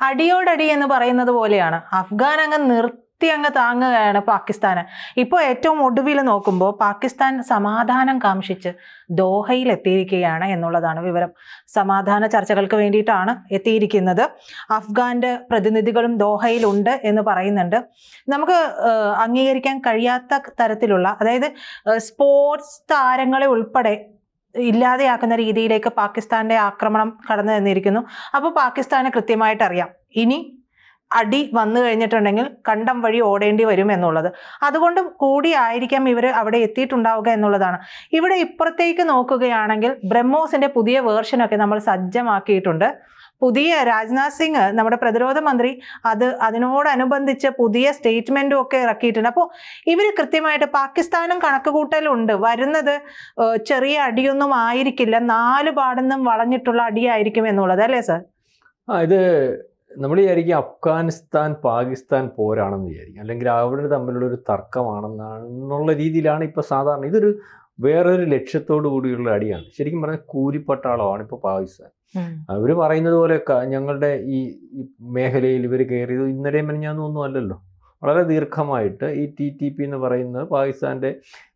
അടിയോടടി എന്ന് പറയുന്നത് പോലെയാണ്. അഫ്ഗാൻ അങ്ങ് നിർത്തി അങ്ങ് താങ്ങുകയാണ് പാകിസ്ഥാന്. ഇപ്പോൾ ഏറ്റവും ഒടുവിൽ നോക്കുമ്പോൾ പാകിസ്ഥാൻ സമാധാനം കാംക്ഷിച്ച് ദോഹയിൽ എത്തിയിരിക്കുകയാണ് എന്നുള്ളതാണ് വിവരം. സമാധാന ചർച്ചകൾക്ക് വേണ്ടിയിട്ടാണ് എത്തിയിരിക്കുന്നത്. അഫ്ഗാന്റെ പ്രതിനിധികളും ദോഹയിലുണ്ട് എന്ന് പറയുന്നുണ്ട്. നമുക്ക് അംഗീകരിക്കാൻ കഴിയാത്ത തരത്തിലുള്ള അതായത് സ്പോർട്സ് താരങ്ങളെ ഉൾപ്പെടെ ഇല്ലാതെയാക്കുന്ന രീതിയിലേക്ക് പാകിസ്ഥാന്റെ ആക്രമണം കടന്നു തന്നിരിക്കുന്നു അപ്പോൾ പാകിസ്ഥാന് കൃത്യമായിട്ട് അറിയാം ഇനി അടി വന്നു കഴിഞ്ഞിട്ടുണ്ടെങ്കിൽ കണ്ടം വഴി ഓടേണ്ടി വരും എന്നുള്ളത്. അതുകൊണ്ട് കൂടിയായിരിക്കാം ഇവർ അവിടെ എത്തിയിട്ടുണ്ടാവുക എന്നുള്ളതാണ്. ഇവിടെ ഇപ്പുറത്തേക്ക് നോക്കുകയാണെങ്കിൽ ബ്രഹ്മോസിന്റെ പുതിയ വേർഷനൊക്കെ നമ്മൾ സജ്ജമാക്കിയിട്ടുണ്ട്. പുതിയ രാജ്നാഥ് സിംഗ് നമ്മുടെ പ്രതിരോധ മന്ത്രി അത് അതിനോടനുബന്ധിച്ച് പുതിയ സ്റ്റേറ്റ്മെന്റും ഒക്കെ ഇറക്കിയിട്ടുണ്ട്. അപ്പോൾ ഇവർ കൃത്യമായിട്ട് പാകിസ്ഥാനും കണക്കുകൂട്ടലുണ്ട്. വരുന്നത് ചെറിയ അടിയൊന്നും ആയിരിക്കില്ല. നാല് പാടുന്നും വളഞ്ഞിട്ടുള്ള അടിയായിരിക്കും എന്നുള്ളത് അല്ലേ സർ? ആ ഇത് നമ്മൾ വിചാരിക്കും അഫ്ഗാനിസ്ഥാൻ പാകിസ്ഥാൻ പോരാണെന്ന് വിചാരിക്കും. അല്ലെങ്കിൽ അവർ തമ്മിലുള്ള ഒരു തർക്കമാണെന്നുള്ള രീതിയിലാണ് ഇപ്പോൾ സാധാരണ ഇതൊരു വേറൊരു ലക്ഷ്യത്തോടു കൂടിയുള്ള അടിയാണ്. ശരിക്കും പറഞ്ഞാൽ കൂലിപ്പട്ടാളമാണ് ഇപ്പോൾ പാകിസ്ഥാൻ അവർ പറയുന്നത് പോലെ ഞങ്ങളുടെ ഈ മേഖലയിൽ ഇവർ കയറിയത് ഇന്നലെയും മെനഞ്ഞാന്നൊന്നും അല്ലല്ലോ. വളരെ ദീർഘമായിട്ട് ഈ ടി ടി പി എന്ന് പറയുന്നത് പാകിസ്ഥാന്റെ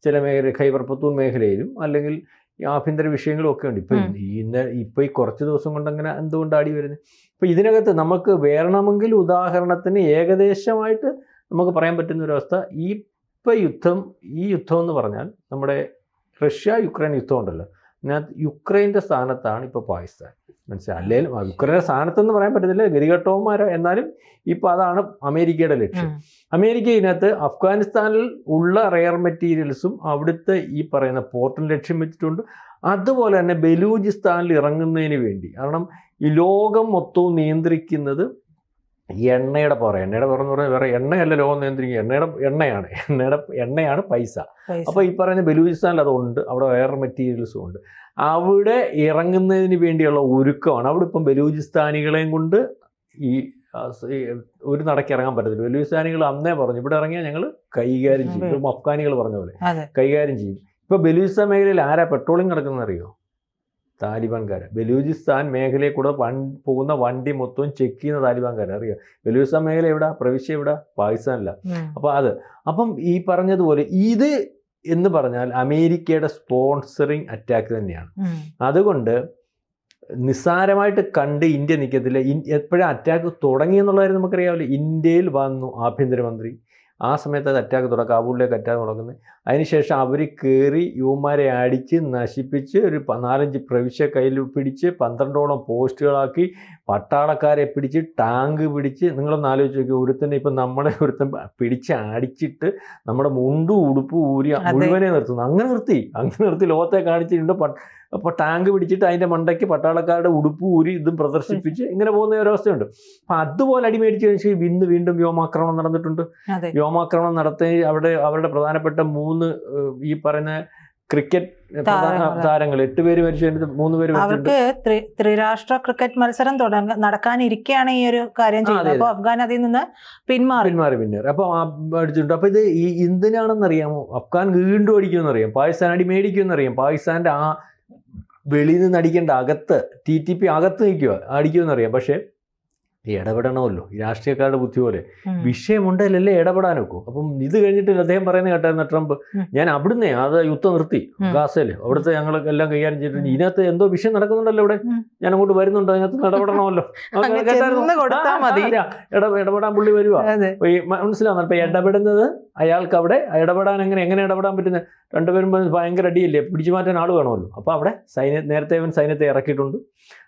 ചില മേഖല ഖൈബർ പത്തൂൺ മേഖലയിലും അല്ലെങ്കിൽ ആഭ്യന്തര വിഷയങ്ങളും ഒക്കെ ഉണ്ട്. ഇപ്പം. ഇന്ന് ഇപ്പം ഈ കുറച്ച് ദിവസം കൊണ്ട് അങ്ങനെ എന്തുകൊണ്ട് അടി വരുന്നത്? ഇപ്പം ഇതിനകത്ത് നമുക്ക് വേണമെങ്കിൽ ഉദാഹരണത്തിന് ഏകദേശമായിട്ട് നമുക്ക് പറയാൻ പറ്റുന്ന ഒരു അവസ്ഥ. ഈ ഇപ്പം യുദ്ധം ഈ യുദ്ധം എന്ന് പറഞ്ഞാൽ നമ്മുടെ റഷ്യ യുക്രൈൻ യുദ്ധം ഉണ്ടല്ലോ അതിനകത്ത് യുക്രൈന്റെ സ്ഥാനത്താണ് ഇപ്പോൾ പാകിസ്ഥാൻ. മനസ്സിലായി? അല്ലെങ്കിലും യുക്രൈന്റെ സ്ഥാനത്തെന്ന് പറയാൻ പറ്റത്തില്ല. ഗതികെട്ടവന്മാരോ എന്നാലും ഇപ്പോൾ അതാണ് അമേരിക്കയുടെ ലക്ഷ്യം. അമേരിക്ക ഇതിനകത്ത് അഫ്ഗാനിസ്ഥാനിൽ ഉള്ള റെയർ മെറ്റീരിയൽസും അവിടുത്തെ ഈ പറയുന്ന പോർട്ടൽ ലക്ഷ്യം വെച്ചിട്ടുണ്ട്. അതുപോലെ തന്നെ ബലൂചിസ്ഥാനിൽ ഇറങ്ങുന്നതിന് വേണ്ടി. കാരണം ഈ ലോകം മൊത്തവും നിയന്ത്രിക്കുന്നത് എണ്ണയുടെ പുറ എണ്ണയുടെ പുറം എന്ന് പറഞ്ഞാൽ വേറെ എണ്ണയല്ല ലോകം നിയന്ത്രിക്കുക. എണ്ണയുടെ എണ്ണയാണ്. എണ്ണയുടെ എണ്ണയാണ് പൈസ. അപ്പോൾ ഈ പറയുന്ന ബലൂചിസ്ഥാനിൽ അതുണ്ട് അവിടെ വേറെ മെറ്റീരിയൽസും ഉണ്ട്. അവിടെ ഇറങ്ങുന്നതിന് വേണ്ടിയുള്ള ഒരുക്കമാണ്. അവിടെ ഇപ്പം ബലൂചിസ്ഥാനികളെയും കൊണ്ട് ഈ ഒരു നടക്ക് ഇറങ്ങാൻ പറ്റത്തില്ല. ബലൂചിസ്ഥാനികൾ അന്നേ പറഞ്ഞു ഇവിടെ ഇറങ്ങിയാൽ ഞങ്ങൾ കൈകാര്യം ചെയ്യും. ഇപ്പം അഫ്ഗാനികൾ പറഞ്ഞ പോലെ കൈകാര്യം ചെയ്യും. ഇപ്പോൾ ബലൂചിസ്ഥാൻ മേഖലയിൽ ആരാ പെട്രോളിങ് നടക്കുന്നത് അറിയോ താലിബാൻകാരാ. ബലൂചിസ്ഥാൻ മേഖലയിൽ കൂടെ വൺ പോകുന്ന വണ്ടി മൊത്തവും ചെക്ക് ചെയ്യുന്ന താലിബാൻകാരെ. അറിയാം? ബലൂചിസ്ഥാൻ മേഖല എവിടെ? പ്രവിശ്യ എവിടെ? പാകിസ്ഥാനില്ല അപ്പൊ അപ്പോൾ അത്. അപ്പം ഈ പറഞ്ഞതുപോലെ ഇത് എന്ന് പറഞ്ഞാൽ അമേരിക്കയുടെ സ്പോൺസറിങ് അറ്റാക്ക് തന്നെയാണ്. അതുകൊണ്ട് നിസ്സാരമായിട്ട് കണ്ട് ഇന്ത്യ നിൽക്കത്തില്ല എപ്പോഴും അറ്റാക്ക് തുടങ്ങി എന്നുള്ള കാര്യം നമുക്കറിയാമല്ലോ ഇന്ത്യയിൽ വന്നു ആഭ്യന്തരമന്ത്രി. ആ സമയത്ത് അത് അറ്റാക്ക് തുടങ്ങും. കാബൂളിലേക്ക് അറ്റാക്ക് തുടങ്ങുന്നത്. അതിനുശേഷം അവർ കയറി യുവമാരെ അടിച്ച് നശിപ്പിച്ച് ഒരു നാലഞ്ച് പ്രവിശ്യ കയ്യിൽ പിടിച്ച് പന്ത്രണ്ടോളം പോസ്റ്റുകളാക്കി പട്ടാളക്കാരെ പിടിച്ച് ടാങ്ക് പിടിച്ച് നിങ്ങളൊന്ന് ആലോചിച്ച് നോക്കി. ഒരുത്തന്നെ ഇപ്പം നമ്മളെ ഒരുത്തൻ പിടിച്ച് അടിച്ചിട്ട് നമ്മുടെ മുണ്ടും ഉടുപ്പും ഊരി. മുഴുവനെ നിർത്തുന്നു. അങ്ങനെ നിർത്തി. അങ്ങനെ നിർത്തി ലോകത്തെ കാണിച്ചിട്ടുണ്ട് അപ്പോൾ ടാങ്ക് പിടിച്ചിട്ട് അതിന്റെ മണ്ടയ്ക്ക് പട്ടാളക്കാരുടെ ഉടുപ്പ് ഊരി ഇതും പ്രദർശിപ്പിച്ച് ഇങ്ങനെ പോകുന്ന ഒരവസ്ഥയുണ്ട് അപ്പം അതുപോലെ അടിമേടിച്ച് കഴിഞ്ഞാൽ ഇന്ന് വീണ്ടും വ്യോമാക്രമണം നടന്നിട്ടുണ്ട്. വ്യോമാക്രമണം നടത്തി അവിടെ അവരുടെ പ്രധാനപ്പെട്ട മൂന്ന് ഈ പറയുന്ന ക്രിക്കറ്റ് താരങ്ങൾ. എട്ട് പേര് മരിച്ചു മൂന്ന് പേര് അവർക്ക് ത്രിരാഷ്ട്ര ക്രിക്കറ്റ് മത്സരം തുടങ്ങ നടക്കാനിരിക്കുകയാണ് ഈ ഒരു കാര്യം ചെയ്യുന്നത്. അതെ, അപ്പൊ അഫ്ഗാൻ അതിൽ നിന്ന് പിന്മാറി. പിന്മാറി പിന്നേറി അപ്പോൾ അടിച്ചിട്ടുണ്ട്. അപ്പോൾ ഇത് ഈ എന്തിനാണെന്നറിയാമോ? അഫ്ഗാൻ വീണ്ടും അടിക്കുമെന്നറിയാം. പാകിസ്ഥാൻ അടി മേടിക്കുമെന്നറിയാം. പാകിസ്ഥാന്റെ ആ വെളിയിൽ നിന്ന് അടിക്കേണ്ട അകത്ത് ടി ടി പി അകത്ത് നിൽക്കുക അടിക്കുമെന്നറിയാം പക്ഷേ ഇടപെടണമല്ലോ. ഈ രാഷ്ട്രീയക്കാരുടെ ബുദ്ധി പോലെ. വിഷയമുണ്ടല്ലേ ഇടപെടാൻ ഒക്കും അപ്പം ഇത് കഴിഞ്ഞിട്ട് അദ്ദേഹം പറയുന്നത് കേട്ടായിരുന്നു ട്രംപ്. ഞാൻ അവിടുന്ന് അത് യുദ്ധം നിർത്തി ഗാസയിൽ. അവിടുത്തെ ഞങ്ങൾ എല്ലാം കൈകാര്യം ചെയ്തിട്ടുണ്ട്. ഇതിനകത്ത് എന്തോ വിഷയം നടക്കുന്നുണ്ടല്ലോ ഇവിടെ. ഞാൻ അങ്ങോട്ട് വരുന്നുണ്ട്. അതിനകത്ത് ഇടപെടണമല്ലോ ഇടപെടാൻ പുള്ളി മ- മനസ്സിലാവുന്നു അപ്പൊ ഇടപെടുന്നത് അയാൾക്ക് അവിടെ ഇടപെടാൻ എങ്ങനെ എങ്ങനെ ഇടപെടാൻ പറ്റുന്നത്? രണ്ടുപേരും ഭയങ്കര അടിയല്ലേ? പിടിച്ചു മാറ്റാൻ ആൾ വേണമല്ലോ. അപ്പൊ അവിടെ സൈന്യ നേരത്തെ അവൻ സൈന്യത്തെ ഇറക്കിയിട്ടുണ്ട്.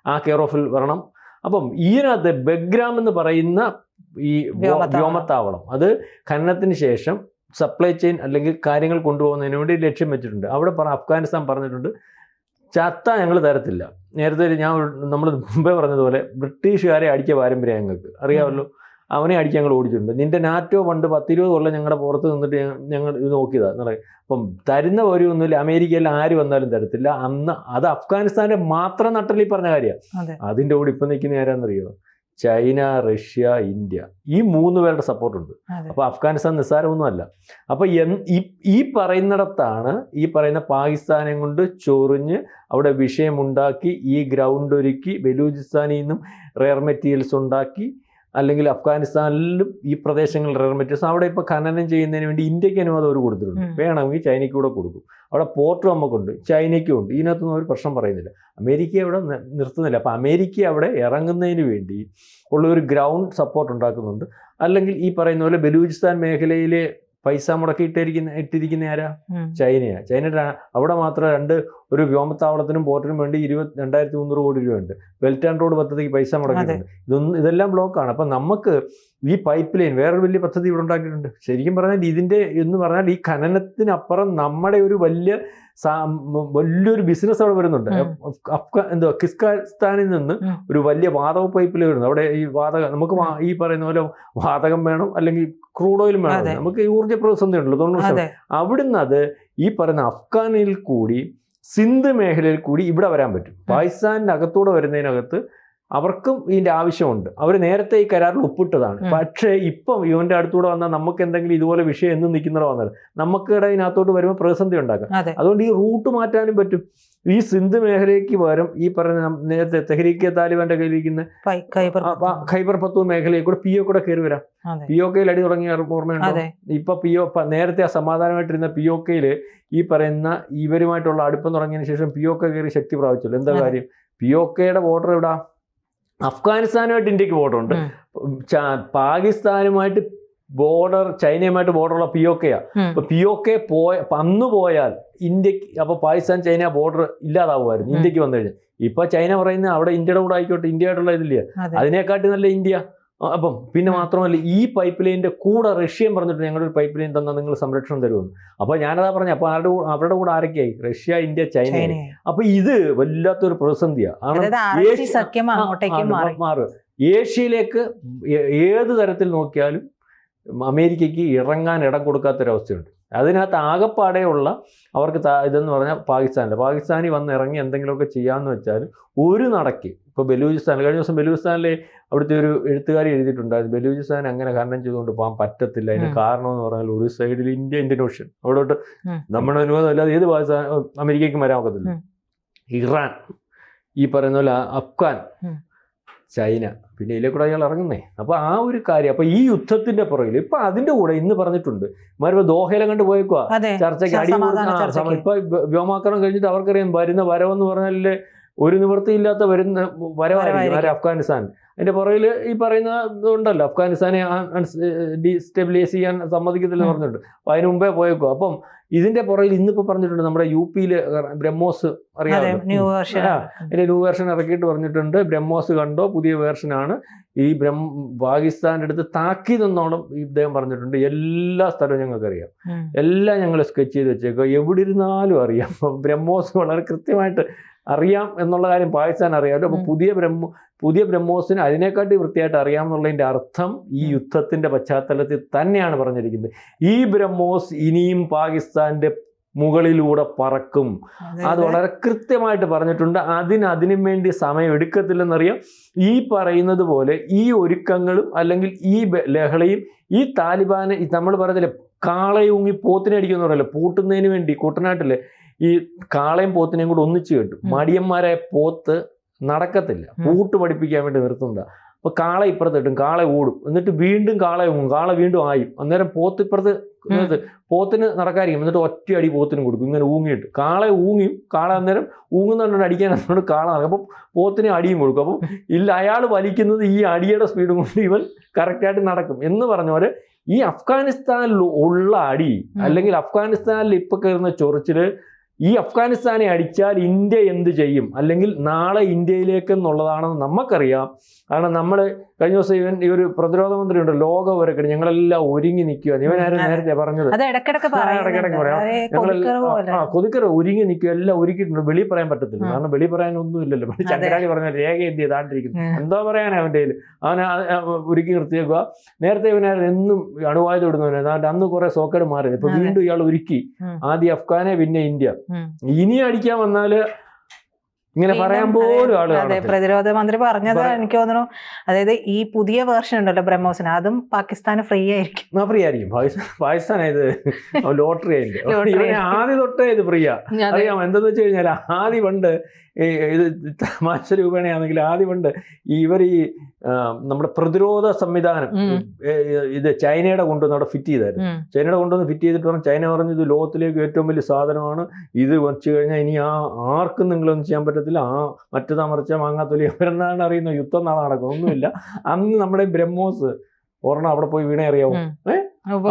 ആ കെയർ ഓഫിൽ വരണം. അപ്പം ഇതിനകത്ത് ബെഗ്രാം എന്ന് പറയുന്ന ഈ വ്യോ- വ്യോമത്താവളം. വ്യോമത്താവളം. അത് ഖനനത്തിന് ശേഷം സപ്ലൈ ചെയിൻ അല്ലെങ്കിൽ കാര്യങ്ങൾ കൊണ്ടുപോകുന്നതിന് വേണ്ടി ലക്ഷ്യം വെച്ചിട്ടുണ്ട്. അവിടെ പറ അഫ്ഗാനിസ്ഥാൻ പറഞ്ഞിട്ടുണ്ട് ചത്ത ഞങ്ങൾ തരത്തില്ല. നേരത്തെ ഞാൻ നമ്മൾ മുമ്പേ പറഞ്ഞതുപോലെ ബ്രിട്ടീഷുകാരെ അടിച്ച പാരമ്പര്യം ഞങ്ങൾക്ക്. അറിയാമല്ലോ? അവനെ അടിക്കാൻ ഞങ്ങൾ ഓടിച്ചിട്ടുണ്ട്. നിന്റെ നാറ്റോ പണ്ട് പത്തിരുപത് കൊല്ലം ഞങ്ങളുടെ പുറത്ത് നിന്നിട്ട് ഞങ്ങൾ ഇത് നോക്കിയതാണ് എന്ന് പറയും അപ്പം തരുന്ന ഒരു ഒന്നുമില്ല അമേരിക്കയിൽ ആര് വന്നാലും തരത്തില്ല. അന്ന് അത് അഫ്ഗാനിസ്ഥാന്റെ മാത്രം നട്ടലി പറഞ്ഞ കാര്യമാണ് അതെ. അതിന്റെ കൂടെ ഇപ്പം നിൽക്കുന്ന ആരാന്നറിയോ? China Russia India. ഈ മൂന്ന് പേരുടെ സപ്പോർട്ടുണ്ട്. അപ്പോൾ അഫ്ഗാനിസ്ഥാൻ നിസ്സാരമൊന്നുമല്ല. അപ്പോൾ ഈ പറയുന്നിടത്താണ് ഈ പറയുന്ന പാകിസ്ഥാനെ കൊണ്ട് ചൊറിഞ്ഞ് അവിടെ വിഷയമുണ്ടാക്കി ഈ ഗ്രൗണ്ട് ഒരുക്കി ബലൂചിസ്ഥാനിൽ നിന്നും റെയർ മെറ്റീരിയൽസ് ഉണ്ടാക്കി അല്ലെങ്കിൽ അഫ്ഗാനിസ്ഥാനിലും ഈ പ്രദേശങ്ങൾ റെയർ മെറ്റീരിയൽസ് അവിടെ ഇപ്പോൾ ഖനനം ചെയ്യുന്നതിന് വേണ്ടി ഇന്ത്യയ്ക്ക് അനുവാദം അവർ കൊടുത്തിട്ടുണ്ട്. വേണമെങ്കിൽ ചൈനയ്ക്ക് കൂടെ കൊടുക്കും. അവിടെ പോർട്ട് നമുക്കുണ്ട്. ചൈനയ്ക്കും ഉണ്ട്. ഇതിനകത്തൊന്നും ഒരു പ്രശ്നം പറയുന്നില്ല. അമേരിക്ക അവിടെ നിർത്തുന്നില്ല. അപ്പോൾ അമേരിക്ക അവിടെ ഇറങ്ങുന്നതിന് വേണ്ടി ഉള്ള ഒരു ഗ്രൗണ്ട് സപ്പോർട്ട് ഉണ്ടാക്കുന്നുണ്ട്. അല്ലെങ്കിൽ ഈ പറയുന്ന പോലെ ബലൂചിസ്ഥാൻ മേഖലയിൽ പൈസ മുടക്കി ഇട്ടിരിക്കുന്ന ഇട്ടിരിക്കുന്ന ആരാ? ചൈനയാണ് ചൈന അവിടെ മാത്രം രണ്ട് ഒരു വ്യോമത്താവളത്തിനും പോർട്ടിനും വേണ്ടി ഇരുപത്തി രണ്ടായിരത്തി മുന്നൂറ് കോടി രൂപയുണ്ട്. ബെൽറ്റ് ആൻഡ് റോഡ് പദ്ധതിക്ക് പൈസ മുടക്കിയിട്ടുണ്ട്. ഇതൊന്നും ഇതെല്ലാം ബ്ലോക്കാണ് അപ്പം നമുക്ക് ഈ പൈപ്പ് ലൈൻ വേറൊരു വലിയ പദ്ധതി ഇവിടെ ഉണ്ടാക്കിയിട്ടുണ്ട്. ശരിക്കും പറഞ്ഞാൽ ഇതിന്റെ എന്ന് പറഞ്ഞാൽ ഈ ഖനനത്തിനപ്പുറം നമ്മുടെ ഒരു വലിയ വലിയൊരു ബിസിനസ് അവിടെ വരുന്നുണ്ട്. അഫ്ഗാൻ എന്തോ കിസ്കാസ്ഥാനിൽ നിന്ന് ഒരു വലിയ വാതക പൈപ്പിൽ വരുന്നു. അവിടെ ഈ വാതകം നമുക്ക് ഈ പറയുന്ന പോലെ വാതകം വേണം അല്ലെങ്കിൽ ക്രൂഡ് ഓയിൽ വേണം. നമുക്ക് ഈ ഊർജ പ്രതിസന്ധി ഉണ്ടല്ലോ തൊണ്ണൂറ് അവിടുന്ന് അത് ഈ പറയുന്ന അഫ്ഗാനിൽ കൂടി സിന്ധ് മേഖലയിൽ കൂടി ഇവിടെ വരാൻ പറ്റും. പാകിസ്ഥാനിന്റെ അകത്തൂടെ വരുന്നതിനകത്ത് അവർക്കും ഇതിന്റെ ആവശ്യമുണ്ട്. അവർ നേരത്തെ ഈ കരാറിൽ ഒപ്പിട്ടതാണ്. പക്ഷേ ഇപ്പം ഇവന്റെ അടുത്തൂടെ വന്നാൽ നമുക്ക് എന്തെങ്കിലും ഇതുപോലെ വിഷയം എന്ന് നിൽക്കുന്നതോ വന്നാൽ നമുക്ക് ഇവിടെ ഇതിനകത്തോട്ട് വരുമ്പോൾ പ്രതിസന്ധി ഉണ്ടാക്കാം. അതുകൊണ്ട് ഈ റൂട്ട് മാറ്റാനും പറ്റും. ഈ സിന്ധു മേഖലയ്ക്ക് പകരം ഈ പറഞ്ഞ നേരത്തെ തെഹരീക്കെ താലിബാന്റെ കയ്യിലിരിക്കുന്ന ഖൈബർ പത്തു. മേഖലയിൽ കൂടെ പി ഒ കൂടെ കയറി വരാം. പി ഒ കെയിൽ അടി തുടങ്ങിയ ഓർമ്മയുണ്ട്? ഇപ്പൊ പി ഒ നേരത്തെ ആ സമാധാനമായിട്ടിരുന്ന പി ഒ കെയിൽ ഈ പറയുന്ന ഇവരുമായിട്ടുള്ള അടുപ്പം തുടങ്ങിയതിന് ശേഷം പി ഒ കെ കയറി ശക്തി പ്രാപിച്ചല്ലോ. എന്താ കാര്യം? പി ഒ കെയുടെ ബോർഡർ എവിടാ? അഫ്ഗാനിസ്ഥാനുമായിട്ട് ഇന്ത്യയ്ക്ക് ബോർഡർ ഉണ്ട് പാകിസ്ഥാനുമായിട്ട് ബോർഡർ ചൈനയുമായിട്ട് ബോർഡറുള്ള പി ഒ കെയാ ഉം. അപ്പൊ പി ഒ കെ പോയ അന്ന് പോയാൽ ഇന്ത്യയ്ക്ക് അപ്പൊ പാകിസ്ഥാൻ ചൈന ബോർഡർ ഇല്ലാതാവുമായിരുന്നു ഇന്ത്യയ്ക്ക് വന്നു കഴിഞ്ഞാൽ. ഇപ്പൊ ചൈന പറയുന്നത് അവിടെ ഇന്ത്യയുടെ കൂടെ ആയിക്കോട്ടെ ഇന്ത്യ ആയിട്ടുള്ള ഇതില്ല? അതെ. അതിനെക്കാട്ടി നല്ല ഇന്ത്യ. അപ്പം പിന്നെ മാത്രമല്ല ഈ പൈപ്പ് ലൈനിന്റെ കൂടെ റഷ്യയും പറഞ്ഞിട്ട് ഞങ്ങളുടെ ഒരു പൈപ്പ് ലൈൻ തന്നാൽ നിങ്ങൾ സംരക്ഷണം തരുമെന്ന്. അപ്പോൾ ഞാനതാ പറഞ്ഞു അപ്പോൾ ആരുടെ അവരുടെ കൂടെ ആരൊക്കെയായി? റഷ്യ ഇന്ത്യ ചൈന അപ്പോൾ ഇത് വല്ലാത്തൊരു പ്രതിസന്ധിയാണ് മാറും. ഏഷ്യയിലേക്ക് ഏത് തരത്തിൽ നോക്കിയാലും അമേരിക്കയ്ക്ക് ഇറങ്ങാൻ ഇടം കൊടുക്കാത്തൊരവസ്ഥയുണ്ട്. അതിനകത്ത് ആകപ്പാടെയുള്ള അവർക്ക് ഇതെന്ന് പറഞ്ഞാൽ പാകിസ്ഥാനിൽ പാകിസ്ഥാനിൽ വന്ന് ഇറങ്ങി എന്തെങ്കിലുമൊക്കെ ചെയ്യാമെന്ന് വെച്ചാൽ ഒരു നടക്ക്. ഇപ്പോൾ ബലൂചിസ്ഥാൻ കഴിഞ്ഞ ദിവസം ബലൂചിസ്ഥാനിലെ അവിടുത്തെ ഒരു എഴുത്തുകാരി എഴുതിയിട്ടുണ്ടായിരുന്നു. ബലൂചിസ്ഥാൻ അങ്ങനെ ഖനനം ചെയ്തുകൊണ്ട് പോകാൻ പറ്റത്തില്ല. അതിന് കാരണം കാരണം എന്ന് പറഞ്ഞാൽ ഒരു സൈഡിൽ ഇന്ത്യ ഇന്ത്യൻ ഓഷ്യൻ. അവിടോട്ട് നമ്മുടെ അനുവാദം അല്ലാതെ ഏത് പാകിസ്ഥാൻ അമേരിക്കയ്ക്കും വരാൻ ഒക്കത്തില്ല. ഇറാൻ ഈ പറയുന്ന പോലെ അഫ്ഗാൻ ചൈന പിന്നെ ഇതിലെ കൂടെ അയാൾ ഇറങ്ങുന്നേ. അപ്പോൾ ആ ഒരു കാര്യം അപ്പോൾ ഈ യുദ്ധത്തിന്റെ പുറകിൽ ഇപ്പൊ അതിന്റെ കൂടെ ഇന്ന് പറഞ്ഞിട്ടുണ്ട്. മാറിപ്പോ ദോഹയിലെ കണ്ട് പോയേക്കുവാ. ചർച്ചയ്ക്ക് അടിയന്തര അടി. ഇപ്പൊ വ്യ- വ്യോമാക്രമണം കഴിഞ്ഞിട്ട് അവർക്കറിയാം വരുന്ന വരവെന്ന് പറഞ്ഞാൽ ഒരു നിവൃത്തിയില്ലാത്ത വരുന്ന വരവായിരിക്കും അഫ്ഗാനിസ്ഥാൻ. അതിന്റെ പുറകിൽ ഈ പറയുന്ന ഉണ്ടല്ലോ അഫ്ഗാനിസ്ഥാനെ ഡീസ്റ്റെബിലൈസ് ചെയ്യാൻ സമ്മതിക്കത്തില്ലെന്ന്. പറഞ്ഞിട്ടുണ്ട് അപ്പൊ അതിന് മുമ്പേ പോയേക്കോ. അപ്പം ഇതിന്റെ പുറകിൽ ഇന്നിപ്പോ പറഞ്ഞിട്ടുണ്ട് നമ്മുടെ യു പിയിൽ ബ്രഹ്മോസ് ആ, അതിന്റെ ന്യൂ വേർഷൻ ഇറക്കിയിട്ട് പറഞ്ഞിട്ടുണ്ട്. ബ്രഹ്മോസ് കണ്ടോ? പുതിയ വേർഷനാണ്. ഈ ബ്രഹ്മ പാകിസ്ഥാന്റെ അടുത്ത് താക്കീതെന്നോണം ഇദ്ദേഹം പറഞ്ഞിട്ടുണ്ട്. എല്ലാ സ്ഥലവും ഞങ്ങൾക്കറിയാം. എല്ലാം ഞങ്ങൾ സ്കെച്ച് ചെയ്ത് വെച്ചേക്കുക എവിടെ ഇരുന്നാലും അറിയാം. ബ്രഹ്മോസ് വളരെ കൃത്യമായിട്ട് അറിയാം എന്നുള്ള കാര്യം പാകിസ്ഥാൻ അറിയാമല്ലോ. അപ്പോൾ പുതിയ ബ്രഹ്മ പുതിയ ബ്രഹ്മോസിന് അതിനെക്കാട്ടി വൃത്തിയായിട്ട് അറിയാം എന്നുള്ളതിന്റെ അർത്ഥം ഈ യുദ്ധത്തിന്റെ യുദ്ധത്തിന്റെ പശ്ചാത്തലത്തിൽ തന്നെയാണ് പറഞ്ഞിരിക്കുന്നത്. ഈ ബ്രഹ്മോസ് ഇനിയും പാകിസ്ഥാന്റെ മുകളിലൂടെ പറക്കും. അത് വളരെ കൃത്യമായിട്ട് പറഞ്ഞിട്ടുണ്ട്. അതിന് അതിനും വേണ്ടി സമയം എടുക്കത്തില്ലെന്നറിയാം. ഈ പറയുന്നത് പോലെ ഈ ഒരുക്കങ്ങളും അല്ലെങ്കിൽ ഈ ലഹളയും ഈ താലിബാനെ നമ്മൾ പറഞ്ഞില്ലേ കാളയൂങ്ങി പോത്തിനെ അടിക്കുമെന്ന് പറയല്ലോ പൂട്ടുന്നതിന് വേണ്ടി കുട്ടനാട്ടിൽ ഈ കാളയും പോത്തിനെയും കൂടെ ഒന്നിച്ചു കെട്ടും. മടിയന്മാരെ പോത്ത് നടക്കത്തില്ല. പൂട്ട് പഠിപ്പിക്കാൻ വേണ്ടി നിർത്തുന്നതാ. അപ്പൊ കാള ഇപ്പുറത്ത് ഇട്ടും കാള ഓടും. എന്നിട്ട് വീണ്ടും കാള ഓടും കാള വീണ്ടും ആയും. അന്നേരം പോത്ത് ഇപ്പുറത്ത് പോത്തിന് നടക്കാതിരിക്കും. എന്നിട്ട് ഒറ്റ അടി പോത്തിന് കൊടുക്കും. ഇങ്ങനെ ഊങ്ങിയിട്ട്. കാളെ ഊങ്ങിയും കാള അന്നേരം ഊങ്ങുന്നുണ്ട് അടിക്കാൻ അതുകൊണ്ട് കാള നടക്കും. അപ്പം പോത്തിന് അടിയും കൊടുക്കും. അപ്പം ഇല്ല അയാൾ വലിക്കുന്നത് ഈ അടിയുടെ സ്പീഡ് കൊണ്ട് ഇവൻ കറക്റ്റായിട്ട് നടക്കും. എന്ന് പറഞ്ഞ പോലെ ഈ അഫ്ഗാനിസ്ഥാനിൽ ഉള്ള അടി അല്ലെങ്കിൽ അഫ്ഗാനിസ്ഥാനിൽ ഇപ്പൊ കയറുന്ന ചൊറിച്ചിൽ ഈ അഫ്ഗാനിസ്ഥാനെ അടിച്ചാൽ ഇന്ത്യ എന്ത് ചെയ്യും? അല്ലെങ്കിൽ നാളെ ഇന്ത്യയിലേക്ക് എന്നുള്ളതാണെന്ന് നമുക്കറിയാം കാരണം നമ്മൾ കഴിഞ്ഞ ദിവസം ഇവൻ ഈ ഒരു പ്രതിരോധ മന്ത്രി ഉണ്ട് ലോകം വരെ ഞങ്ങളെല്ലാം ഒരുങ്ങി നിൽക്കുക ഇവനാരും. നേരത്തെ പറഞ്ഞത്? കൊതുക്കര ഇടക്കിടക്ക് ആ, ഇടയ്ക്കിടയ്ക്ക് പറയാം. ആ കൊതിക്കറ ഒരുങ്ങി നിൽക്കുക എല്ലാം ഒരുക്കിയിട്ടുണ്ട്. വെളി പറയാൻ പറ്റത്തില്ല. കാരണം വെളി പറയാനൊന്നും ഇല്ലല്ലോ. അതെ. ചന്ദ്രാടി പറഞ്ഞ രേഖ എന്ത് ചെയ്താണ്ടിരിക്കുന്നു എന്താ പറയാനാ അവന്റെ കയ്യിൽ ആ ഒരുക്കി നിർത്തിയേക്കുക നേരത്തെ ഇവനായിരുന്നു എന്നും അണുവായുധം ഇടുന്നവനായിരുന്നു അന്ന് കുറെ സോക്കേട് മാറി ഇപ്പൊ വീണ്ടും ഇയാൾ ഒരുക്കി. ആദ്യം അഫ്ഗാനെ പിന്നെ ഇന്ത്യ. ഇനി അടിക്കാൻ വന്നാൽ ഇങ്ങനെ പറയാൻ പോലും ആളുകൾ അതെ പ്രതിരോധ മന്ത്രി പറഞ്ഞത് എനിക്ക് തോന്നുന്നു അതായത് ഈ പുതിയ വേർഷൻ ഉണ്ടല്ലോ ബ്രഹ്മോസിന് അതും പാകിസ്ഥാന് ഫ്രീ ആയിരിക്കും. ഫ്രീ ആയിരിക്കും? പാകിസ്ഥാൻ ആയത് ഇത് ലോട്ടറി ആയിട്ട് ആദ്യ തൊട്ടേ ഇത് ഫ്രീയാ അറിയാം അറിയാമോ? എന്തെന്ന് വെച്ച് കഴിഞ്ഞാൽ ആദ്യം പണ്ട് ഇത് തമാശ രൂപേണയാണെങ്കിൽ ആദ്യം ഉണ്ട് ഇവർ ഈ നമ്മുടെ പ്രതിരോധ സംവിധാനം. ഇത് ചൈനയുടെ കൊണ്ടുവന്ന് അവിടെ ഫിറ്റ് ചെയ്തായിരുന്നു. ചൈനയുടെ കൊണ്ടുവന്ന് ഫിറ്റ് ചെയ്തിട്ട് പറഞ്ഞു ചൈന പറഞ്ഞു ഇത് ലോകത്തിലേക്ക് ഏറ്റവും വലിയ സാധനമാണ്. ഇത് വെച്ച് കഴിഞ്ഞാൽ ഇനി ആ ആർക്കും നിങ്ങളൊന്നും ചെയ്യാൻ പറ്റത്തില്ല. ആ മറ്റതാ മറിച്ച മാങ്ങാത്തൊലി അവരെന്നാണ് അറിയുന്നത്. യുദ്ധം നാളെ നടക്കും. ഒന്നുമില്ല. അന്ന് നമ്മുടെ ബ്രഹ്മോസ് ഒരെണ്ണം അവിടെ പോയി വീണേ അറിയാവോ. ഉം.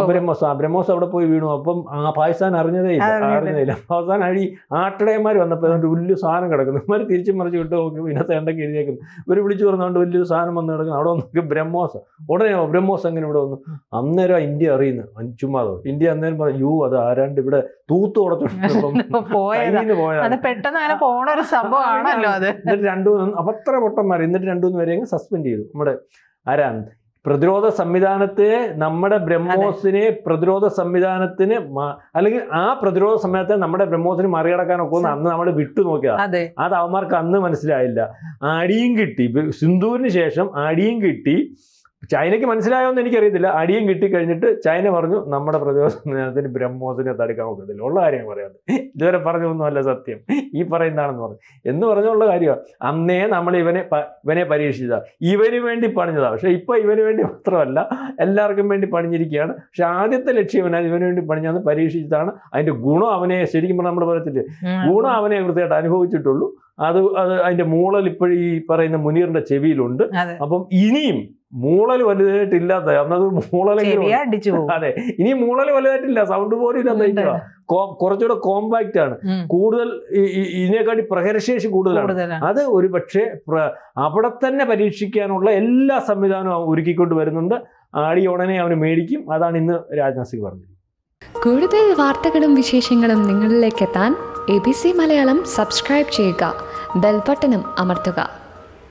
ബ്രഹ്മോസ് ആ ബ്രഹ്മോസ് അവിടെ പോയി വീണു. അപ്പം ആ പായസാൻ അറിഞ്ഞതേ ഇല്ല. അറിഞ്ഞതില്ല അവസാനം അഴി ആട്ടടയന്മാർ വന്നപ്പോൾ അതുകൊണ്ട് വലിയ സാധനം കിടക്കുന്നു. ഇവർ തിരിച്ചു മറിച്ച് വിട്ട് നോക്കി ഇതിനകത്ത് തേണ്ടൊക്കെ എഴുതിയേക്കും ഇവർ വിളിച്ചു പറഞ്ഞുകൊണ്ട് വലിയൊരു സാധനം വന്ന് കിടക്കുന്നു. അവിടെ വന്നു ബ്രഹ്മോസ് ഉടനെ ബ്രഹ്മോസ് അങ്ങനെ ഇവിടെ വന്നു? അന്നേരം ഇന്ത്യ അറിയുന്നു. ചുമ്മാതോ ഇന്ത്യ അന്നേരം പറഞ്ഞു യു അത് ആരാണ്ട് ഇവിടെ തൂത്തു കൊടുത്തിട്ടുണ്ട്. എന്നിട്ട് രണ്ടു മൂന്ന് അപ്പൊ അത്ര പൊട്ടന്മാർ എന്നിട്ട് രണ്ടു മൂന്ന് പേരെ സസ്പെൻഡ് ചെയ്തു. നമ്മുടെ ആരാ പ്രതിരോധ സംവിധാനത്തെ നമ്മുടെ ബ്രഹ്മോസിനെ പ്രതിരോധ സംവിധാനത്തിന് അല്ലെങ്കിൽ ആ പ്രതിരോധ സംവിധാനത്തെ നമ്മുടെ ബ്രഹ്മോസിന് മറികടക്കാനൊക്കെ ഒന്ന് അന്ന് നമ്മൾ വിട്ടു നോക്കിയതാ. അതെ. അവന്മാർക്ക് അന്ന് മനസ്സിലായില്ല. അടിയും കിട്ടി. സിന്ധുവിന് ശേഷം അടിയും കിട്ടി. ചൈനയ്ക്ക് മനസ്സിലായോന്ന് എനിക്കറിയത്തില്ല. അടിയും കിട്ടിക്കഴിഞ്ഞിട്ട് ചൈന പറഞ്ഞു നമ്മുടെ പ്രതിരോധ സംവിധാനത്തിന് ബ്രഹ്മോസിനെ തടുക്കാൻ ഒക്കത്തില്ല. ഉള്ള കാര്യം പറയാതെ ഇതുവരെ പറഞ്ഞൊന്നുമല്ല സത്യം. ഈ പറയുന്നതാണെന്ന് പറഞ്ഞു. എന്ന് പറഞ്ഞുള്ള കാര്യമാണ്. അന്നേ നമ്മൾ ഇവനെ ഇവനെ പരീക്ഷിച്ചതാ. ഇവന് വേണ്ടി പണിഞ്ഞതാ. പക്ഷേ ഇപ്പൊ ഇവന് വേണ്ടി മാത്രമല്ല എല്ലാവർക്കും വേണ്ടി പണിഞ്ഞിരിക്കുകയാണ്. പക്ഷെ ആദ്യത്തെ ലക്ഷ്യം ഇവനാ ഇവന് വേണ്ടി പണിഞ്ഞാന്ന് പരീക്ഷിച്ചതാണ്. അതിന്റെ ഗുണം അവനെ ശരിക്കും പറഞ്ഞാൽ നമ്മൾ പറയത്തില്ലേ? ഗുണം അവനെ കൃത്യമായിട്ട് അനുഭവിച്ചിട്ടുള്ളൂ. അത് അത് അതിന്റെ മൂളൽ ഇപ്പോഴും ഈ പറയുന്ന മുനീറിന്റെ ചെവിയിലുണ്ട്. അപ്പം ഇനിയും മൂളൽ വലുതായിട്ടില്ലാത്ത അന്നത് മൂളലെങ്കിലും അതെ ഇനി മൂളൽ വലുതായിട്ടില്ല സൗണ്ട് പോലും ഇല്ലാത്ത. കോ- കുറച്ചുകൂടെ കോമ്പാക്റ്റ് ആണ്. കൂടുതൽ ഇതിനെക്കാട്ടി പ്രഹരശേഷി കൂടുതലാണ്. കൂടുതലാണ്. അത് ഒരു പക്ഷേ അവിടെ തന്നെ പരീക്ഷിക്കാനുള്ള എല്ലാ സംവിധാനവും ഒരുക്കിക്കൊണ്ട് വരുന്നുണ്ട്. ആടി ഉടനെ അവന് മേടിക്കും. അതാണ് ഇന്ന് രാജ്നാഥ് സിംഗ് പറഞ്ഞത്. കൂടുതൽ വാർത്തകളും വിശേഷങ്ങളും നിങ്ങളിലേക്ക് എത്താൻ A B C Malayalam subscribe ചെയ്യുക. ബെൽബട്ടനും അമർത്തുക.